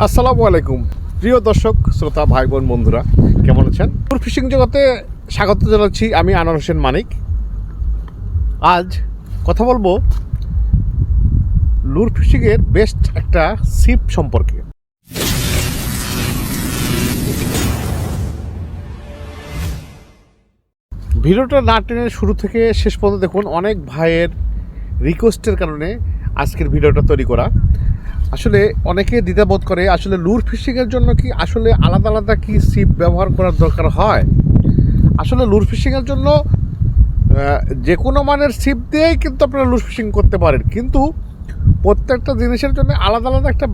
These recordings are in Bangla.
আসসালামু আলাইকুম। প্রিয় দর্শক, শ্রোতা ভাই বোন বন্ধুরা, কেমন আছেন? ফিশিং জগতে স্বাগত জানাচ্ছি আমি আনোয়ার হোসেন মানিক। আজ কথা বলব লুর ফিশিংয়ের বেস্ট একটা সিপ সম্পর্কে। ভিডিওটা না টেনে শুরু থেকে শেষ পর্যন্ত দেখুন, অনেক ভাইয়ের রিকোয়েস্টের কারণে আজকের ভিডিওটা তৈরি করা। আসলে অনেকে দ্বিধাবোধ করে, আসলে লুর ফিশিংয়ের জন্য কি আসলে আলাদা আলাদা কি সিপ ব্যবহার করার দরকার হয়? আসলে লুর ফিশিংয়ের জন্য যে কোনো মানের সিপ দিয়েই কিন্তু আপনারা লুর ফিশিং করতে পারেন। কিন্তু প্রত্যেকটা জিনিসের জন্য আলাদা আলাদা একটা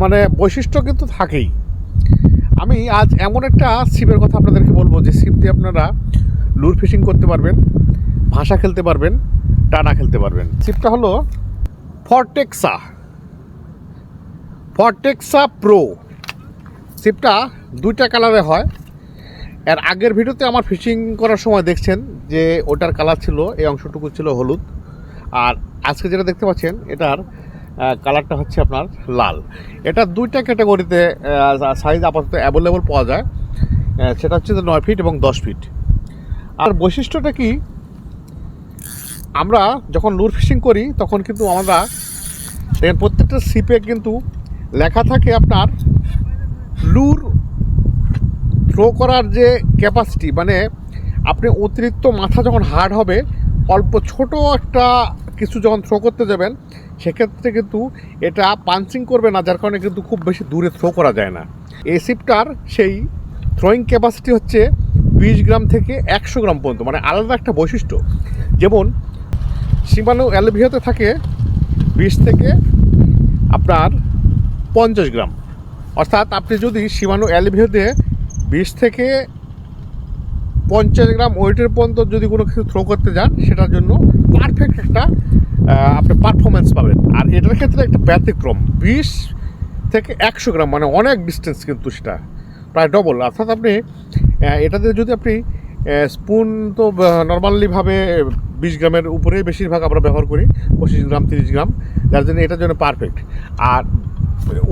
মানে বৈশিষ্ট্য কিন্তু থাকেই। আমি আজ এমন একটা সিপের কথা আপনাদেরকে বলব, যে সিপ দিয়ে আপনারা লুর ফিশিং করতে পারবেন, ভাষা খেলতে পারবেন, টানা খেলতে পারবেন। সিপটা হলো ফরটেক্সা ফরটেক্সা প্রো সিপটা দুইটা কালারে হয়। এর আগের ভিডিওতে আমার ফিশিং করার সময় দেখছেন যে ওটার কালার ছিল, এই অংশটুকু ছিল হলুদ। আর আজকে যেটা দেখতে পাচ্ছেন, এটার কালারটা হচ্ছে আপনার লাল। এটা দুইটা ক্যাটাগরিতে সাইজ আপাতত অ্যাভেলেবল পাওয়া যায়। সেটা হচ্ছে নয় ফিট এবং দশ ফিট আর বৈশিষ্ট্যটা কি? আমরা যখন লুর ফিশিং করি, তখন কিন্তু আমরা প্রত্যেকটা সিপে কিন্তু লেখা থাকে আপনার লুর থ্রো করার যে ক্যাপাসিটি মানে আপনি অতিরিক্ত মাথা যখন হার্ড হবে, অল্প ছোট একটা কিছু যখন থ্রো করতে যাবেন, সেক্ষেত্রে কিন্তু এটা পাঞ্চিং করবে না, যার কারণে কিন্তু খুব বেশি দূরে থ্রো করা যায় না। এই সিপটার সেই থ্রোয়িং ক্যাপাসিটি হচ্ছে বিশ গ্রাম থেকে একশো গ্রাম পর্যন্ত মানে আলাদা একটা বৈশিষ্ট্য। যেমন সীমানু অ্যালভিওতে থাকে বিশ থেকে আপনার পঞ্চাশ গ্রাম। অর্থাৎ আপনি যদি সীমানু অ্যালভিওতে বিশ থেকে পঞ্চাশ গ্রাম ওয়েটের পর্যন্ত যদি কোনো কিছু থ্রো করতে যান, সেটার জন্য পারফেক্ট একটা আপনি পারফরমেন্স পাবেন। আর এটার ক্ষেত্রে একটা ব্যতিক্রম। বিশ থেকে একশো গ্রাম মানে অনেক ডিস্টেন্স কিন্তু সেটা। প্রায় ডবল অর্থাৎ আপনি এটাতে যদি আপনি স্পুন তো নর্মালিভাবে বিশ গ্রামের উপরেই বেশিরভাগ আমরা ব্যবহার করি, পঁচিশ গ্রাম, তিরিশ গ্রাম। যার জন্য এটার জন্য পারফেক্ট আর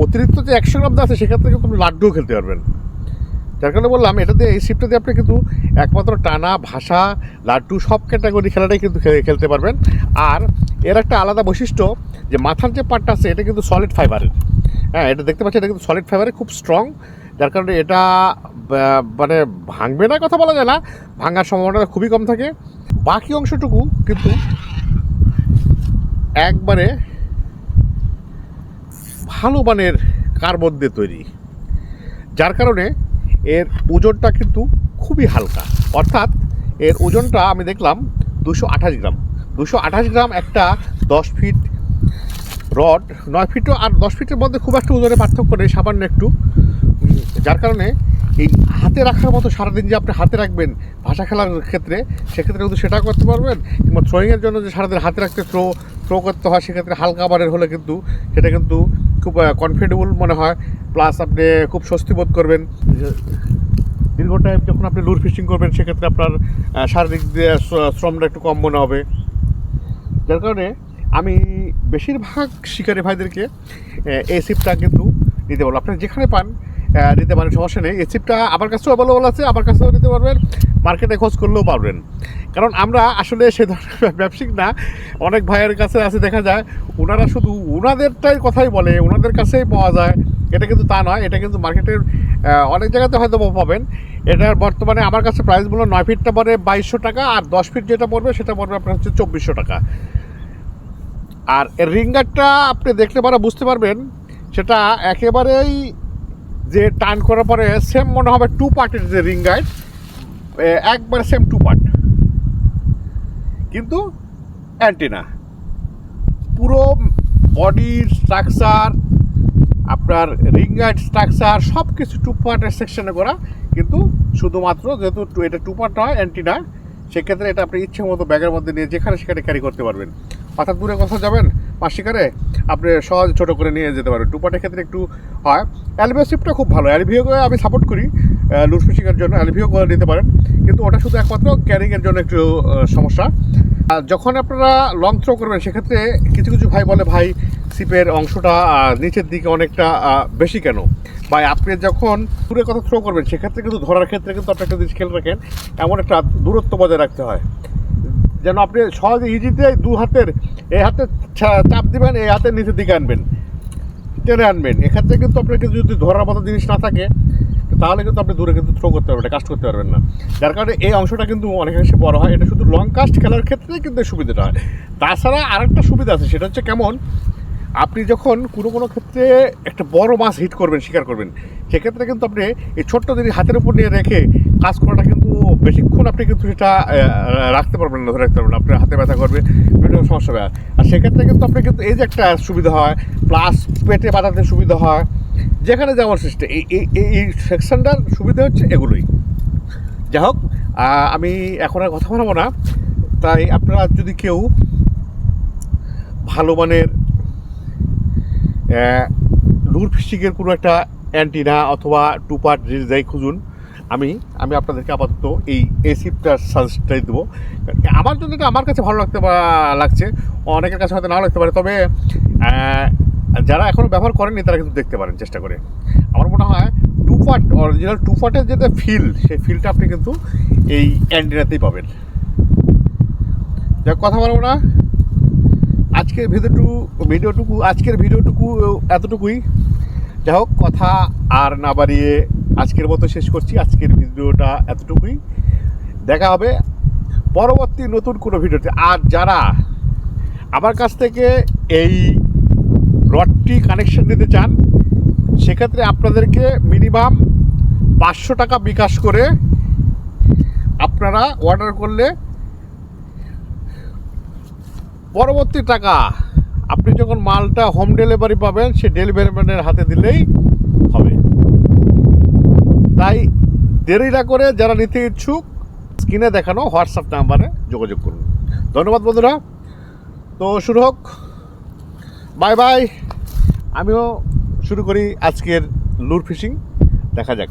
অতিরিক্ত যে একশো গ্রাম আছে, সেক্ষেত্রে কিন্তু আপনি লাড্ডুও খেলতে পারবেন। যার কারণে বললাম, এটা দিয়ে এই শিপটা দিয়ে আপনি কিন্তু একমাত্র টানা, ভাষা, লাড্ডু সব ক্যাটাগরি খেলাটাই কিন্তু খেলতে পারবেন। আর এর একটা আলাদা বৈশিষ্ট্য, যে মাথার যে পার্টটা আছে, এটা কিন্তু সলিড ফাইবারের হ্যাঁ এটা দেখতে পাচ্ছি এটা কিন্তু সলিড ফাইবারের খুব স্ট্রং যার কারণে এটা মানে ভাঙবে না কথা বলা যায় না, ভাঙার সম্ভাবনাটা খুবই কম থাকে। বাকি অংশটুকু কিন্তু একবারে ভালো মানের কার্বন দিয়ে তৈরি। যার কারণে এর ওজনটা কিন্তু খুবই হালকা। অর্থাৎ এর ওজনটা আমি দেখলাম দুশো আঠাশ গ্রাম। দুশো আঠাশ গ্রাম একটা দশ ফিট রড, নয় ফিটও আর দশ ফিটের মধ্যে খুব একটা ওজনে পার্থক্য নেই, সামান্য একটু। যার কারণে এই হাতে রাখার মতো সারাদিন যে আপনি হাতে রাখবেন ভাষা খেলার ক্ষেত্রে, সেক্ষেত্রে কিন্তু সেটা করতে পারবেন কিংবা থ্রোয়িংয়ের জন্য যে সারাদিন হাতে রাখতে থ্রো থ্রো করতে হয়, সেক্ষেত্রে হালকা বারের হলে কিন্তু সেটা কিন্তু খুব কনফিডেবল মনে হয়। প্লাস আপনি খুব স্বস্তি বোধ করবেন। দীর্ঘ টাইম যখন আপনি লুর ফিশিং করবেন, সেক্ষেত্রে আপনার শারীরিক শ্রমটা একটু কম মনে হবে। যার কারণে আমি বেশিরভাগ শিকারী ভাইদেরকে এই সিপটা কিন্তু নিতে বলব। আপনি যেখানে পান নিতে পারেন, সমস্যা নেই। এই চিপটা আমার কাছেও অ্যাভেলেবল আছে, আমার কাছেও নিতে পারবেন। মার্কেটে খোঁজ করলেও পারবেন। কারণ আমরা আসলে সে ধরনের ব্যবসায়িক না, অনেক ভাইয়ের কাছে আছে, দেখা যায় ওনারা শুধু ওনাদেরটাই কথাই বলে ওনাদের কাছেই পাওয়া যায়। এটা কিন্তু তা নয়, এটা কিন্তু মার্কেটের অনেক জায়গাতে হয়তো পাবেন। এটার বর্তমানে আমার কাছে প্রাইসগুলো নয় ফিটটা পড়ে বাইশশো টাকা, আর দশ ফিট যেটা পড়বে সেটা পড়বে আপনার হচ্ছে চব্বিশশো টাকা। আর রিঙ্গারটা আপনি দেখলে পরে বুঝতে পারবেন, সেটা একেবারেই যে টার্ন করার পরে সেম মনে হবে টু পার্টের যে রিং গাইড একবার সেম টু পার্ট কিন্তু অ্যান্টিনা পুরো বডির স্ট্রাকচার আপনার রিং গাইড স্ট্রাকচার সব কিছু টু পার্টের সেকশনে করা। কিন্তু শুধুমাত্র যেহেতু এটা টু পার্ট হয় অ্যান্টিনা সেক্ষেত্রে এটা আপনি ইচ্ছে মতো ব্যাগের মধ্যে নিয়ে যেখানে সেখানে ক্যারি করতে পারবেন। অর্থাৎ দূরে কোথাও যাবেন পাঁচ শিকারে, আপনি সহজ ছোটো করে নিয়ে যেতে পারবেন। টু পার্টের ক্ষেত্রে একটু হয়। অ্যালভিও শিপটা খুব ভালো। অ্যালভিওকে আমি সাপোর্ট করি লুজ ফিশিংয়ের জন্য। অ্যালভিও করে নিতে পারেন। কিন্তু ওটা শুধু একমাত্র ক্যারিংয়ের জন্য একটু সমস্যা। যখন আপনারা লং থ্রো করবেন, সেক্ষেত্রে কিছু কিছু ভাই বলে, ভাই সিপের অংশটা নিচের দিকে অনেকটা বেশি কেন? বা আপনি যখন দূরে কথা থ্রো করবেন, সেক্ষেত্রে কিন্তু ধরার ক্ষেত্রে কিন্তু আপনি একটা জিনিস খেয়াল রাখেন, এমন একটা দূরত্ব বজায় রাখতে হয়। যেন আপনি সহজে ইজিতে দু হাতের এই হাতে চাপ দিবেন এই হাতের নিচের দিকে আনবেন। টেনে আনবেন। এক্ষেত্রে কিন্তু আপনার কিন্তু যদি ধরার মতো জিনিস না থাকে, তাহলে কিন্তু আপনি দূরে কিন্তু থ্রো করতে পারবেন কাস্ট করতে পারবেন না। যার কারণে এই অংশটা কিন্তু অনেকাংশে বড় হয়। এটা শুধু লং কাস্ট খেলার ক্ষেত্রেই কিন্তু সুবিধাটা হয়। তাছাড়া আরেকটা সুবিধা আছে, সেটা হচ্ছে কেমন? আপনি যখন কোনো কোনো ক্ষেত্রে একটা বড় মাছ হিট করবেন, শিকার করবেন, সেক্ষেত্রে কিন্তু আপনি এই ছোট্ট জিনিস হাতের উপর নিয়ে রেখে কাজ করাটা কিন্তু বেশিক্ষণ আপনি কিন্তু সেটা রাখতে পারবেন না, ধরে রাখতে পারবেন। আপনার হাতে ব্যথা করবে, বিভিন্ন সমস্যা হবে আর সেক্ষেত্রে কিন্তু আপনি কিন্তু এই যে একটা সুবিধা হয় প্লাস পেটে বাঁধাতে সুবিধা হয়, যেখানে যাওয়ার সিস্টেম এই এই সেকশনটার সুবিধা হচ্ছে এগুলোই। যাই হোক আমি এখন আর কথা বলব না। তাই আপনারা যদি কেউ ভালো মানের লুর ফিশিংয়ের কোনো একটা অ্যান্টিনা অথবা টু পার্ট যাই খুঁজুন, আমি আমি আপনাদেরকে আপাতত এই এসিপটার সাজেস্টটাই দেবো। আমার জন্য আমার কাছে ভালো লাগতে লাগছে, অনেকের কাছে হয়তো নাও লাগতে পারে, তবে যারা এখনও ব্যবহার করেননি, তারা কিন্তু দেখতে পারেন চেষ্টা করে। আমার মনে হয় টু পার্ট অরিজিনাল টু পার্টের যেটা ফিল সেই ফিলটা আপনি কিন্তু এই অ্যান্টিনাতেই পাবেন। যাক, কথা বলব না। আজকের ভিডিওটুকু ভিডিওটুকু, আজকের ভিডিওটুকু এতটুকুই। যাই হোক, কথা আর না বাড়িয়ে আজকের মতো শেষ করছি। আজকের ভিডিওটা এতটুকুই। দেখা হবে পরবর্তী নতুন কোনো ভিডিওতে। আর যারা আমার কাছ থেকে এই রডটি কানেকশন নিতে চান, সেক্ষেত্রে আপনাদেরকে মিনিমাম পাঁচশো টাকা বিকাশ করে আপনারা অর্ডার করলে পরবর্তী টাকা, আপনি যখন মালটা হোম ডেলিভারি পাবেন সে ডেলিভারি ম্যানের হাতে দিলেই হবে। তাই দেরি না করে যারা নিতে ইচ্ছুক, স্ক্রিনে দেখানো হোয়াটসঅ্যাপ নাম্বারে যোগাযোগ করুন। ধন্যবাদ বন্ধুরা। তো শুরু হোক। বাই বাই আমিও শুরু করি আজকের লুর ফিশিং। দেখা যাক।